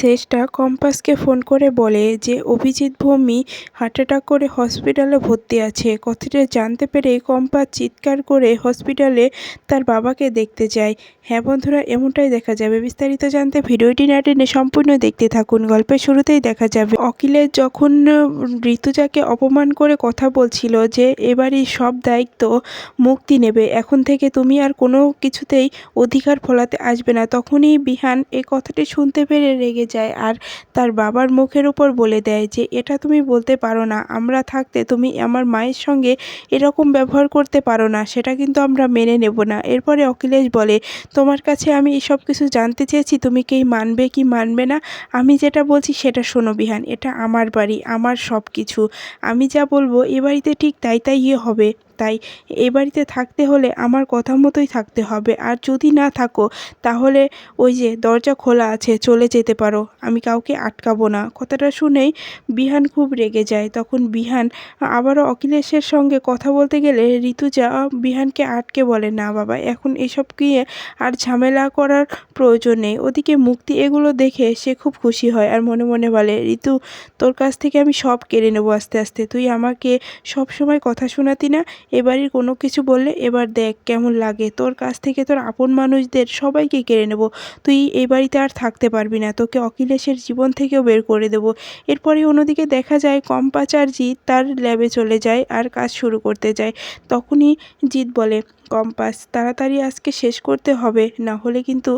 শেষটা কম্পাসকে ফোন করে বলে যে, অভিজিৎ ভৌমি হার্ট অ্যাটাক করে হসপিটালে ভর্তি আছে। কথাটা জানতে পেরে কম্পাস চিৎকার করে হসপিটালে তার বাবাকে দেখতে যায়। হ্যাঁ বন্ধুরা, এমনটাই দেখা যাবে। বিস্তারিত জানতে ভিডিওটি না টেনে সম্পূর্ণ দেখতে থাকুন। গল্পের শুরুতেই দেখা যাবে, অখিলেশ যখন ঋতুজাকে অপমান করে কথা বলছিল যে, এবারই সব দায়িত্ব মুক্তি নেবে। এখন থেকে তুমি আর কোনো কিছুতেই অধিকার ফলাতে আসবে না। তখনই বিহান এই কথাটি শুনতে পেরে রেগে যায় আর তার বাবার মুখের উপর বলে দেয় যে, এটা তুমি বলতে পারো না। আমরা থাকতে তুমি আমার মায়ের সঙ্গে এরকম ব্যবহার করতে পারো না। সেটা কিন্তু আমরা মেনে নেব না। এরপরে অখিলেশ বলে, তোমার কাছে আমি এসব কিছু জানতে চেয়েছি। তুমি কি মানবে কি মানবে না? আমি যেটা বলছি সেটা শোনো বিহান। এটা আমার বাড়ি, আমার সব কিছু আমি যা বলব এ বাড়িতে ঠিক তাই তাই ইয়ে হবে। তাই এ বাড়িতে থাকতে হলে আমার কথা মতোই থাকতে হবে। আর যদি না থাকো, তাহলে ওই যে দরজা খোলা আছে, চলে যেতে পারো। আমি কাউকে আটকাবো না। কথাটা শুনেই বিহান খুব রেগে যায়। তখন বিহান, আবারও অখিলেশের সঙ্গে কথা বলতে গেলে ঋতুজা বিহানকে আটকে বলে, না বাবা, এখন এসব গিয়ে আর ঝামেলা করার প্রয়োজন নেই। ওদিকে মুক্তি এগুলো দেখে সে খুব খুশি হয় আর মনে মনে বলে, ঋতু, তোর কাছ থেকে আমি সব কেড়ে নেব আস্তে আস্তে। তুই আমাকে সব সময় কথা শোনাতি না এবারই কোনো কিছু বললে এবার দেখ কেমন লাগে। তোর কাছ থেকে তোর আপন মানুষদের সবাইকে কেড়ে নেব। তুই এই বাড়িতে আর থাকতে পারবি না। তোকে অখিলেশের জীবন থেকেও বের করে দেব। এরপরে অন্যদিকে দেখা যায় কম্পাচার জিৎ তার ল্যাবে চলে যায় আর কাজ শুরু করতে যায়। তখনই জিৎ বলে কম্পাস তাড়াতাড়ি আজকে শেষ করতে হবে, না হলে কিন্তু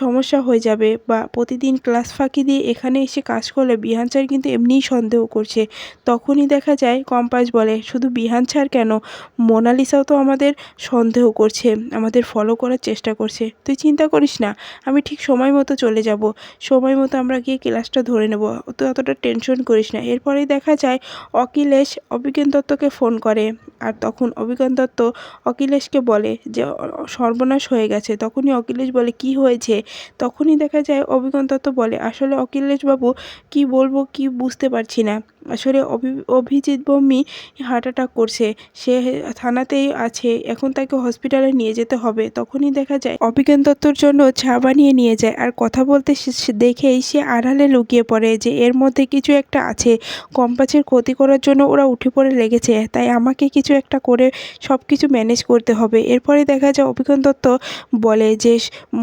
সমস্যা হয়ে যাবে বা প্রতিদিন ক্লাস ফাঁকি দিয়ে এখানে এসে কাজ করলে বিহান স্যার কিন্তু এমনিই সন্দেহ করছে। তখনই দেখা যায় কম্পাস বলে, শুধু বিহান স্যার কেন? মোনালিসাও তো আমাদের সন্দেহ করছে, আমাদের ফলো করার চেষ্টা করছে। তুই চিন্তা করিস না, আমি ঠিক সময় মতো চলে যাব, সময় মতো আমরা গিয়ে ক্লাসটা ধরে নেব, তুই অতটা টেনশন করিস না। এরপরেই দেখা যায় অখিলেশ অভিজ্ঞান দত্তকে ফোন করে, আর তখন অভিজ্ঞান দত্ত অখিলেশকে বলে যে সর্বনাশ হয়ে গেছে। তখনই অখিলেশ বলে, কি হয়েছে? তখনই দেখা যায় অভিজ্ঞান দত্ত বলে, আসলে অখিলেশবাবু, কি বলব কি বুঝতে পারছি না। আসলে অভি, অভিজিৎ বম্মি হার্ট অ্যাটাক করছে। সে থানাতেই আছে। এখন তাকে হসপিটালে নিয়ে যেতে হবে। তখনই দেখা যায় অভিজ্ঞান দত্তর জন্য চা বানিয়ে নিয়ে যায়। আর কথা বলতে দেখেই সে আড়ালে লুকিয়ে পড়ে যে, এর মধ্যে কিছু একটা আছে। কম্পাসের ক্ষতি করার জন্য ওরা উঠে পড়ে লেগেছে। তাই আমাকে কিছু একটা করে সব কিছু ম্যানেজ করতে হবে। এরপরে দেখা যায় অভিজ্ঞান দত্ত বলে যে,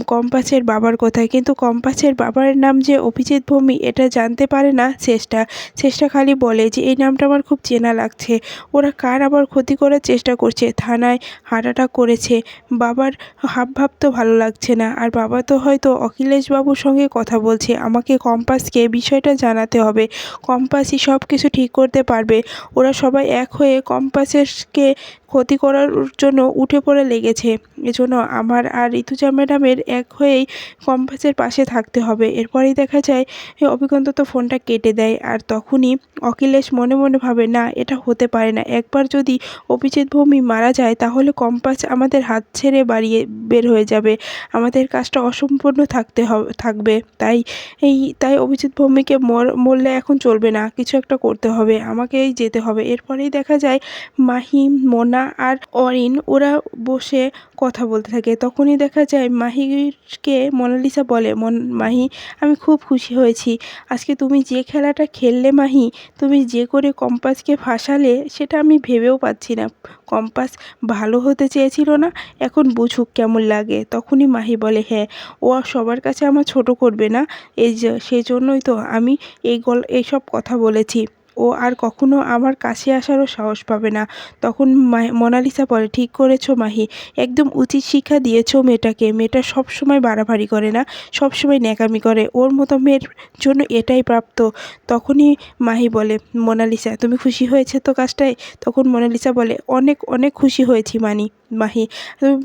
কম্পাসের বাবার কথা। কিন্তু কম্পাসের বাবার নাম যে অভিজিৎ ভূমি এটা জানতে পারে না চেষ্টা। চেষ্টা খালি বলে যে, এই নামটা আমার খুব চেনা লাগছে। ওরা কার আবার ক্ষতি করার চেষ্টা করছে? থানায় অ্যাটাক করেছে। বাবার হাবভাব তো ভালো লাগছে না। আর বাবা তো হয়তো অখিলেশবাবুর সঙ্গে কথা বলছে। আমাকে কম্পাসকে বিষয়টা জানাতে হবে। কম্পাসই সব কিছু ঠিক করতে পারবে। ওরা সবাই এক হয়ে কম্পাসেরকে ক্ষতি করার জন্য উঠে পড়ে লেগেছে। এজন্য আমার আর ঋতুজা ম্যাডামের এক হয়েই কম্পাসের পাশে থাকতে হবে। এরপরেই দেখা যায়, এ অভিজ্ঞান তো ফোনটা কেটে দেয় আর তখনই অখিলেশ মনে মনে ভাবে, না, এটা হতে পারে না। একবার যদি অভিজিৎ ভৌমি মারা যায়, তাহলে কম্পাস আমাদের হাত ছেড়ে বাড়িয়ে বের হয়ে যাবে। আমাদের কাজটা অসম্পূর্ণ থাকতে হবে থাকবে। তাই এই, তাই অভিজিৎ ভৌমিকে মর, মরলে এখন চলবে না। কিছু একটা করতে হবে। আমাকেই যেতে হবে। এরপরেই দেখা যায়, মাহিম, মোনা আর অরিন, ওরা বসে কথা বলতে থাকে। তখনই দেখা যায় মাহিকে মোনালিসা বলে, মন, মাহি, আমি খুব খুশি হয়েছি। আজকে তুমি যে খেলাটা খেললে মাহি, তুমি যে করে কম্পাসকে ফাঁসালে, সেটা আমি ভেবেও পাচ্ছি না। কম্পাস ভালো হতে চেয়েছিল না, এখন বুঝুক কেমন লাগে। তখনই মাহি বলে হ্যাঁ ও সবার কাছে আমার ছোট করবে না। এই সেজন্যই তো আমি এই গল এইসব কথা বলেছি। ও আর কখনো আমার কাছে আসারও সাহস পাবে না। তখন মোনালিসা বলে, ঠিক করেছ মাহি, একদম উচিত শিক্ষা দিয়েছ মেয়েটাকে। মেয়েটা সব সময় বাড়াবাড়ি করে না সব সময় ন্যাকামি করে। ওর মতো মেয়ের জন্য এটাই প্রাপ্ত। তখনই মাহি বলে, মোনালিসা, তুমি খুশি হয়েছে তো কাজটায়? তখন মোনালিসা বলে, অনেক অনেক খুশি হয়েছি মানি, মাহি।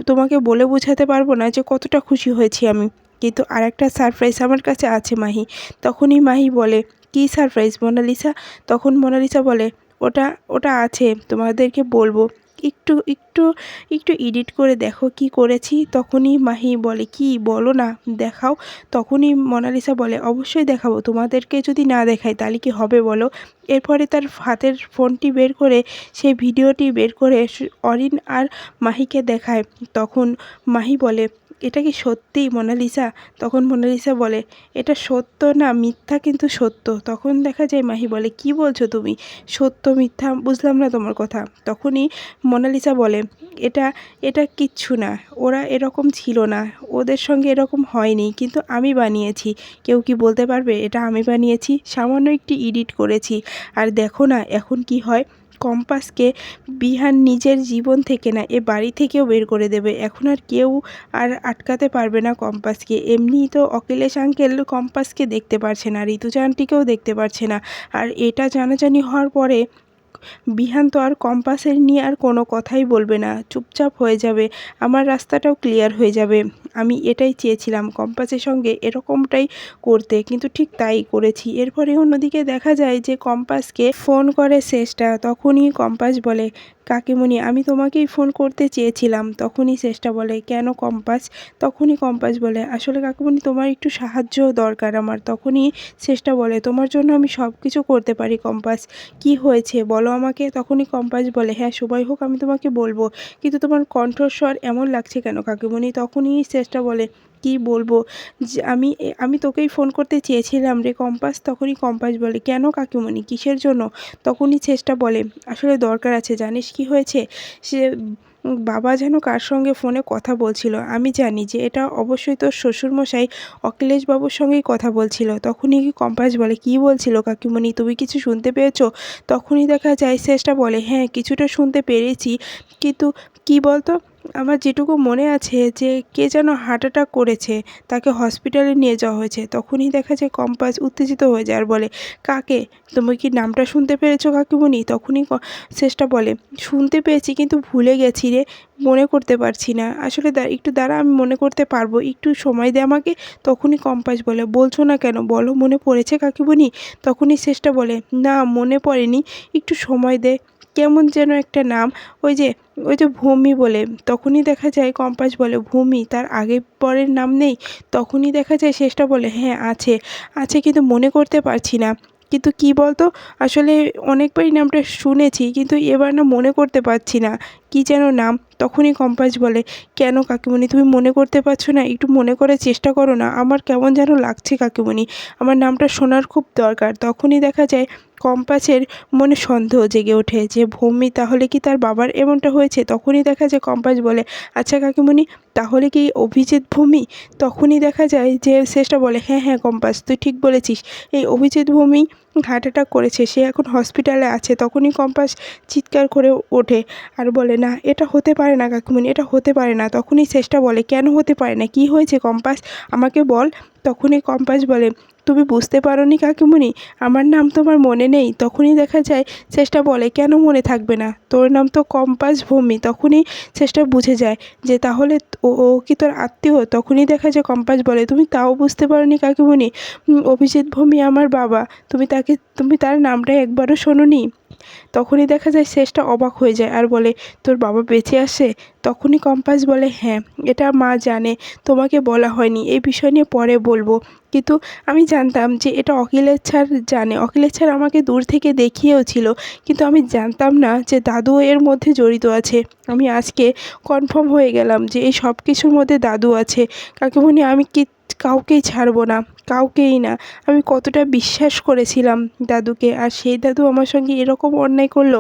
তোমাকে বলে বোঝাতে পারব না যে কতটা খুশি হয়েছি আমি। কিন্তু আরেকটা সারপ্রাইজ আমার কাছে আছে মাহি। তখনই মাহি বলে কী সারপ্রাইজ মোনালিসা? তখন মোনালিসা বলে, ওটা ওটা আছে, তোমাদেরকে বলব। একটু একটু একটু এডিট করে দেখো কি করেছি। তখনই মাহি বলে, কি? বলো না, দেখাও। তখনই মোনালিসা বলে, অবশ্যই দেখাবো, তোমাদেরকে যদি না দেখাই তাহলে কি হবে বলো? এরপরে তার হাতের ফোনটি বের করে, সেই ভিডিওটি বের করে অরিন আর মাহিকে দেখায়। তখন মাহি বলে এটা কি সত্যি মোনালিসা? তখন মোনালিসা বলে, এটা সত্য না, মিথ্যা কিন্তু সত্য। তখন দেখা যায় মাহি বলে, কি বলছো তুমি? সত্য, মিথ্যা বুঝলাম না তোমার কথা। তখনই মোনালিসা বলে, এটা এটা কিচ্ছু না। ওরা এরকম ছিল না। ওদের সঙ্গে এরকম হয়নি। কিন্তু আমি বানিয়েছি। কেউ কি বলতে পারবে? এটা আমি বানিয়েছি। সামান্য একটি এডিট করেছি। আর দেখো না এখন কি হয়। কম্পাসকে বিহান নিজের জীবন থেকে না, এ বাড়ি থেকেও বের করে দেবে। এখন আর কেউ আর আটকাতে পারবে না কম্পাসকে। এমনিই তো অখিলেশ আঙ্কেল কম্পাসকে দেখতে পারছে না ঋতুচানটিকেও দেখতে পারছে না। আর এটা জানাজানি হওয়ার পরে বিহান তো আর কম্পাসের নিয়ে আর কোনো কথাই বলবে না। চুপচাপ হয়ে যাবে। আমার রাস্তাটাও ক্লিয়ার হয়ে যাবে। আমি এটাই চেয়েছিলাম কম্পাসের সঙ্গে এরকমটাই করতে, কিন্তু ঠিক তাই করেছি। এরপরে অন্যদিকে দেখা যায় যে কম্পাসকে ফোন করে শেষটা, তখনই কম্পাস বলে কাকিমণি, আমি তোমাকেই ফোন করতে চেয়েছিলাম। তখনই শেষটা বলে, কেন কম্পাস? তখনই কম্পাস বলে, আসলে কাকিমণি, তোমার একটু সাহায্য দরকার আমার। তখনই শেষটা বলে, তোমার জন্য আমি সব কিছু করতে পারি কম্পাস। কি হয়েছে? বলো আমাকে। তখনই কম্পাস বলে হ্যাঁ সবাই হোক, আমি তোমাকে বলব। কিন্তু তোমার কণ্ঠস্বর এমন লাগছে কেন কাকিমণি? তখনই শেষটা বলে কি বলব? যে আমি আমি তোকেই ফোন করতে চেয়েছিলাম রে কম্পাস, তখনই কম্পাস বলে, কেন কাকিমণি, কিসের জন্য? তখনই চেষ্টা বলে, আসলে দরকার আছে, জানিস কি হয়েছে? সে বাবা যেন কার সঙ্গে ফোনে কথা বলছিল, আমি জানি যে এটা অবশ্যই তোর শ্বশুরমশাই অখিলেশবাবুর সঙ্গেই কথা বলছিল। তখনই কি কম্পাস বলে, কি বলছিল কাকিমণি, তুমি কিছু শুনতে পেয়েছ? তখনই দেখা যায় শেষটা বলে হ্যাঁ কিছুটা শুনতে পেরেছি, কিন্তু কি বলতো? আমার যেটুকু মনে আছে যে, কে যেন হার্ট অ্যাটাক করেছে, তাকে হসপিটালে নিয়ে যাওয়া হয়েছে, তখনই দেখা যায় কম্পাস উত্তেজিত হয়ে যায় আর বলে, কাকে? তুমি কি নামটা শুনতে পেরেছ কাকিমণি তখনই শেষটা বলে, শুনতে পেয়েছি, কিন্তু ভুলে গেছি রে, মনে করতে পারছি না। আসলে একটু দাঁড়া, আমি মনে করতে পারব, একটু সময় দে আমাকে। তখনই কম্পাস বলে, বলছো না কেন? বলো, মনে পড়েছে কাকিমণি তখনই শেষটা বলে, না, মনে পড়েনি, একটু সময় দে। কেমন যেন একটা নাম, ওই যে ওই যে ভূমি বলে, তখনই দেখা যায় কম্পাস বলে ভূমি, তার আগে পরের নাম নেই, তখনই দেখা যায় শেষটা বলে হ্যাঁ আছে আছে কিন্তু মনে করতে পারছি না, কিন্তু কি বলতো, আসলে অনেকবারই নামটা শুনেছি, কিন্তু এবার না মনে করতে পারছি না, কি যেন নাম, তখনই কম্পাস বলে, কেন কাকিমণি, তুমি মনে করতে পারছ না, একটু মনে করে চেষ্টা করো না, আমার কেমন যেন লাগছে কাকিমণি, আমার নামটা শোনার খুব দরকার, তখনই দেখা যায় কম্পাসের মনে সন্দেহ জেগে ওঠে যে, ভূমি, তাহলে কি তার বাবার এমনটা হয়েছে? তখনই দেখা যায় কম্পাস বলে আচ্ছা কাকিমণি, তাহলে কি অভিজিৎ ভূমি? তখনই দেখা যায় যে, শেষটা বলে হ্যাঁ হ্যাঁ কম্পাস, তুই ঠিক বলেছিস। এই অভিজিৎ ভূমি হার্ট অ্যাটাক করেছে, সে এখন হসপিটালে আছে। তখনই কম্পাস চিৎকার করে ওঠে আর বলে, না, এটা হতে পারে না কাকিমণি, এটা হতে পারে না। তখনই শেষটা বলে, কেন হতে পারে না? কি হয়েছে কম্পাস? আমাকে বল। তখনই কম্পাস বলে তুমি বুঝতে পারোনি কাকিমণি আমার নাম তোমার মনে নেই। তখনই দেখা যায়, চেষ্টা বলে, কেন মনে থাকবে না? তোর নাম তো কম্পাস ভূমি। তখনই চেষ্টা বুঝে যায় যে, তাহলে ও কি তোর আত্মীয়? তখনই দেখা যায়, কম্পাস বলে, তুমি তাও বুঝতে পারোনি কাকিমণি অভিজিৎ ভূমি আমার বাবা। তুমি তাকে, তুমি তার নামটা একবারও শোনোনি? তখনই দেখা যায় শেষটা অবাক হয়ে যায় আর বলে, তোর বাবা বেঁচে আসে? তখনই কম্পাস বলে হ্যাঁ এটা মা জানে, তোমাকে বলা হয়নি, এই বিষয় নিয়ে পরে বলব। কিন্তু আমি জানতাম যে এটা অখিলেশ স্যার জানে, অখিলেশ স্যার আমাকে দূর থেকে দেখিয়েও ছিল, কিন্তু আমি জানতাম না যে দাদু এর মধ্যে জড়িত আছে। আমি আজকে কনফার্ম হয়ে গেলাম যে এই সব কিছুর মধ্যে দাদু আছে। কাকিমণি, আমি কি কাউকেই ছাড়বো না, কাউকেই না। আমি কতটা বিশ্বাস করেছিলাম দাদুকে। আর সেই দাদু আমার সঙ্গে এরকম অন্যায় করল,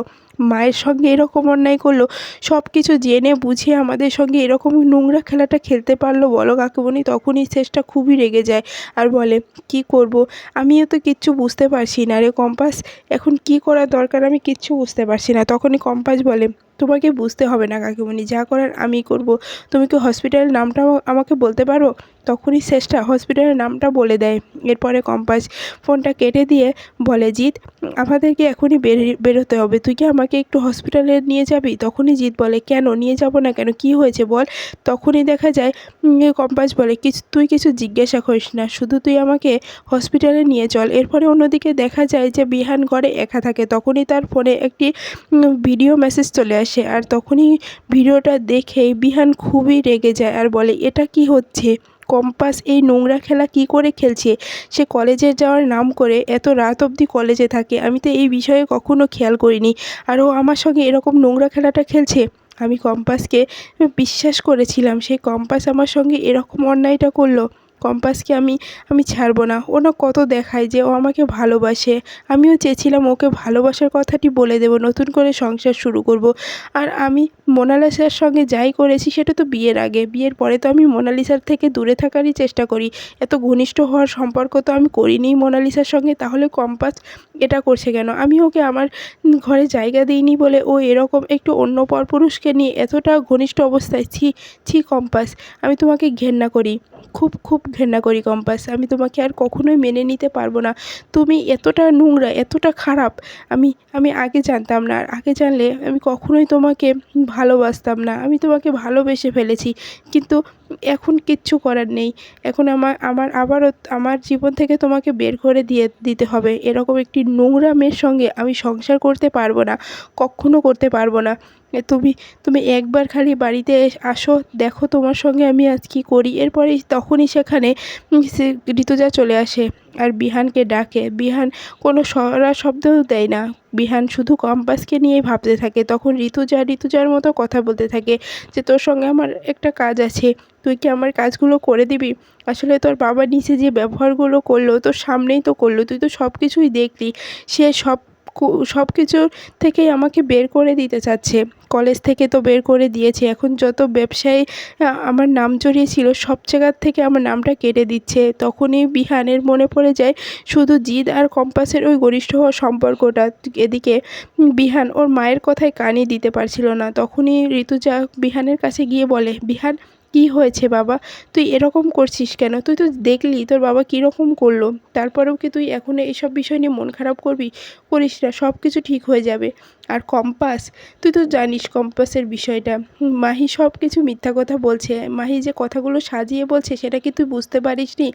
মায়ের সঙ্গে এরকম অন্যায় করল সব কিছু জেনে বুঝে আমাদের সঙ্গে এরকম নোংরা খেলাটা খেলতে পারল বলো কাকুমণি, তখনই শেষটা খুবই রেগে যায় আর বলে, কি করব? আমিও তো কিচ্ছু বুঝতে পারছি না রে কম্পাস। এখন কি করা দরকার আমি কিচ্ছু বুঝতে পারছি না। তখনই কম্পাস বলে তোমাকে বুঝতে হবে না, কাকিমণি। যা করার আমি করব। তুমি কি হসপিটালের নামটা আমাকে বলতে পারো? তখনই শেষটা হসপিটালের নামটা বলে দেয়। এরপরে কম্পাস ফোনটা কেটে দিয়ে বলে, জিৎ, আমাদেরকে এখনই বেরোতে হবে। তুই কি আমাকে একটু হসপিটালে নিয়ে যাবি? তখনই জিৎ বলে, কেন? নিয়ে যাব না কেন? কি হয়েছে বল? তখনই দেখা যায় কম্পাস বলে, কিছু, তুই কিছু জিজ্ঞাসা করিস না। শুধু তুই আমাকে হসপিটালে নিয়ে চল। এরপরে অন্যদিকে দেখা যায় যে বিহান ঘরে একা থাকে। তখনই তার ফোনে একটি ভিডিও মেসেজ চলে আর তখনই ভিডিওটা দেখেই বিহান খুবই রেগে যায় আর বলে, এটা কি হচ্ছে? কম্পাস, এই নোংরা খেলা কি করে খেলছে? সে কলেজে যাওয়ার নাম করে এত রাত অবধি কলেজে থাকে। আমি তো এই বিষয়ে কখনো খেয়াল করিনি। আর ও আমার সঙ্গে এরকম নোংরা খেলাটা খেলছে? আমি কম্পাসকে বিশ্বাস করেছিলাম। সেই কম্পাস আমার সঙ্গে এরকম অন্যায়টা করল। কম্পাসকে আমি আমি ছাড়বো না। ও না কত দেখায় যে ও আমাকে ভালোবাসে। আমিও চেয়েছিলাম ওকে ভালোবাসার কথাটি বলে দেবো, নতুন করে সংসার শুরু করব। আর আমি মোনালিসার সঙ্গে যাই করেছি সেটা তো বিয়ের আগে। বিয়ের পরে তো আমি মোনালিসার থেকে দূরে থাকারই চেষ্টা করি। এত ঘনিষ্ঠ হওয়ার সম্পর্ক তো আমি করিনি মোনালিসার সঙ্গে, তাহলে কম্পাস এটা করছে কেন? আমি ওকে আমার ঘরে জায়গা দিইনি বলে ও এরকম একটু অন্য পরপুরুষকে নিয়ে এতটা ঘনিষ্ঠ অবস্থায়, ছি ছি কম্পাস, আমি তোমাকে ঘেন্না করি। খুব খুব ঘেন্না করি কম্পাস। আমি তোমাকে আর কখনোই মেনে নিতে পারব না। তুমি এতটা নোংরা, এতটা খারাপ, আমি আমি আগে জানতাম না। আর আগে জানলে আমি কখনোই তোমাকে ভালোবাসতাম না। আমি তোমাকে ভালোবেসে ফেলেছি। কিন্তু এখন কিচ্ছু করার নেই। এখন আমার আমার আবারও আমার জীবন থেকে তোমাকে বের করে দিয়ে দিতে হবে। এরকম একটি নোংরা মেয়ের সঙ্গে আমি সংসার করতে পারব না কক্ষনো করতে পারব না। তুমি তুমি একবার খালি বাড়িতে আসো, দেখো তোমার সঙ্গে আমি আজ কী করি। এরপরেই তখনই সেখানে সে ঋতুজা চলে আসে আর বিহানকে ডাকে। বিহান কোনো সরা শব্দও দেয় না। বিহান শুধু কম্পাসকে নিয়েই ভাবতে থাকে। তখন ঋতুজা ঋতুজার মতো কথা বলতে থাকে যে, তোর সঙ্গে আমার একটা কাজ আছে। তুই কি আমার কাজগুলো করে দিবি? আসলে তোর বাবা নিচে যে ব্যবহারগুলো করল, তোর সামনেই তো করল। তুই তো সব কিছুই দেখলি। সে সব সব কিছুর থেকেই আমাকে বের করে দিতে চাচ্ছে। কলেজ থেকে তো বের করে দিয়েছে। এখন যত ব্যবসায়ী আমার নাম জড়িয়েছিল সব জায়গার থেকে আমার নামটা কেটে দিচ্ছে। তখনই বিহানের মনে পড়ে যায়, শুধু জিদ আর কম্পাসের ওই গরিষ্ঠ হওয়ার সম্পর্কটা। এদিকে বিহান ওর মায়ের কথায় কানই দিতে পারছিল না। তখনই ঋতুজা বিহানের কাছে গিয়ে বলে, বিহান কী হয়েছে বাবা? তুই এরকম করছিস কেন? তুই তো দেখলি তোর বাবা কীরকম করল। তারপরেও কি তুই এখন এইসব বিষয় নিয়ে মন খারাপ করবি? করিস না সব কিছু ঠিক হয়ে যাবে। আর কম্পাস, তুই তো জানিস কম্পাসের বিষয়টা। মাহি সব কিছু মিথ্যা কথা বলছে। মাহি যে কথাগুলো সাজিয়ে বলছে সেটা কি তুই বুঝতে পারিসনি?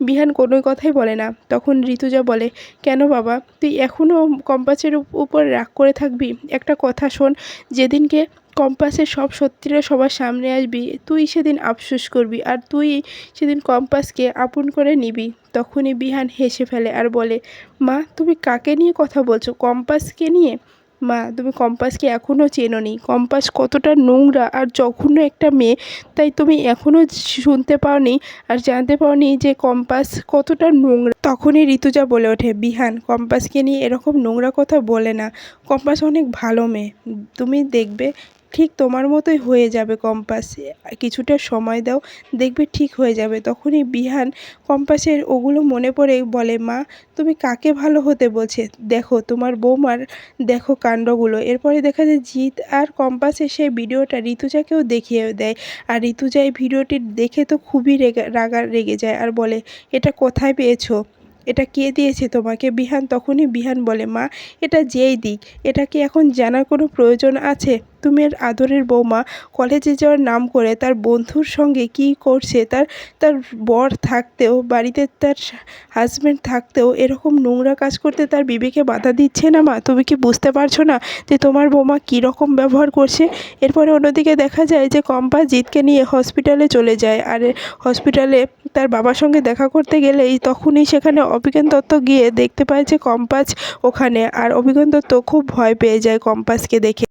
বিহান কোনো কথাই বলে না। তখন ঋতুজা বলে, কেন বাবা? তুই এখনও কম্পাসের উপর রাগ করে থাকবি? একটা কথা শোন, যেদিনকে কম্পাসের সব সত্যিটা সবার সামনে আসবি, তুই সেদিন আফসোস করবি আর তুই সেদিন কম্পাসকে আপন করে নিবি। তখনই বিহান হেসে ফেলে আর বলে, মা, তুমি কাকে নিয়ে কথা বলছো? কম্পাসকে নিয়ে? মা, তুমি কম্পাসকে এখনও চেনো নি কম্পাস কতটা নোংরা আর জঘন্য একটা মেয়ে, তাই তুমি এখনও শুনতে পাওনি আর জানতে পাওনি যে কম্পাস কতটা নোংরা। তখনই ঋতুজা বলে ওঠে, বিহান, কম্পাসকে নিয়ে এরকম নোংরা কথা বলে না। কম্পাস অনেক ভালো মেয়ে। তুমি দেখবে ঠিক তোমার মতোই হয়ে যাবে কম্পাস। কিছুটা সময় দাও, দেখবে ঠিক হয়ে যাবে। তখনই বিহান কম্পাসের ওগুলো মনে পড়ে বলে, মা, তুমি কাকে ভালো হতে বলছে? দেখো, তোমার বৌমার দেখো কাণ্ডগুলো। এরপরে দেখা যায় জিৎ আর কম্পাসের সেই ভিডিওটা ঋতুজাকেও দেখিয়ে দেয়। আর ঋতুজা এই ভিডিওটি দেখে তো খুবই রেগা রাগা রেগে যায় আর বলে, এটা কোথায় পেয়েছ? এটা কে দিয়েছে তোমাকে? বিহান তখনই বিহান বলে, মা, এটা যেই দিক। এটা কি এখন জানার কোনো প্রয়োজন আছে? তুমি আদরের বৌমা। কলেজে যাওয়ার নাম করে তার বন্ধুর সঙ্গে কি করছে? তার তার বর থাকতেও, বাড়িতে তার হাজব্যান্ড থাকতেও এরকম নোংরা কাজ করতে তার বিবেকে বাধা দিচ্ছে না, মা? তুমি কি বুঝতে পারছ না যে তোমার বৌমা কী রকম ব্যবহার করছে? এরপরে অন্যদিকে দেখা যায় যে কম্পা জিতকে নিয়ে হসপিটালে চলে যায়। আর হসপিটালে তার বাবার সঙ্গে দেখা করতে গেলেই তখনই সেখানে অভিজ্ঞান দত্ত গিয়ে দেখতে পায় যে কম্পাস ওখানে। আর অভিজ্ঞান দত্ত খুব ভয় পেয়ে যায় কম্পাসকে দেখে।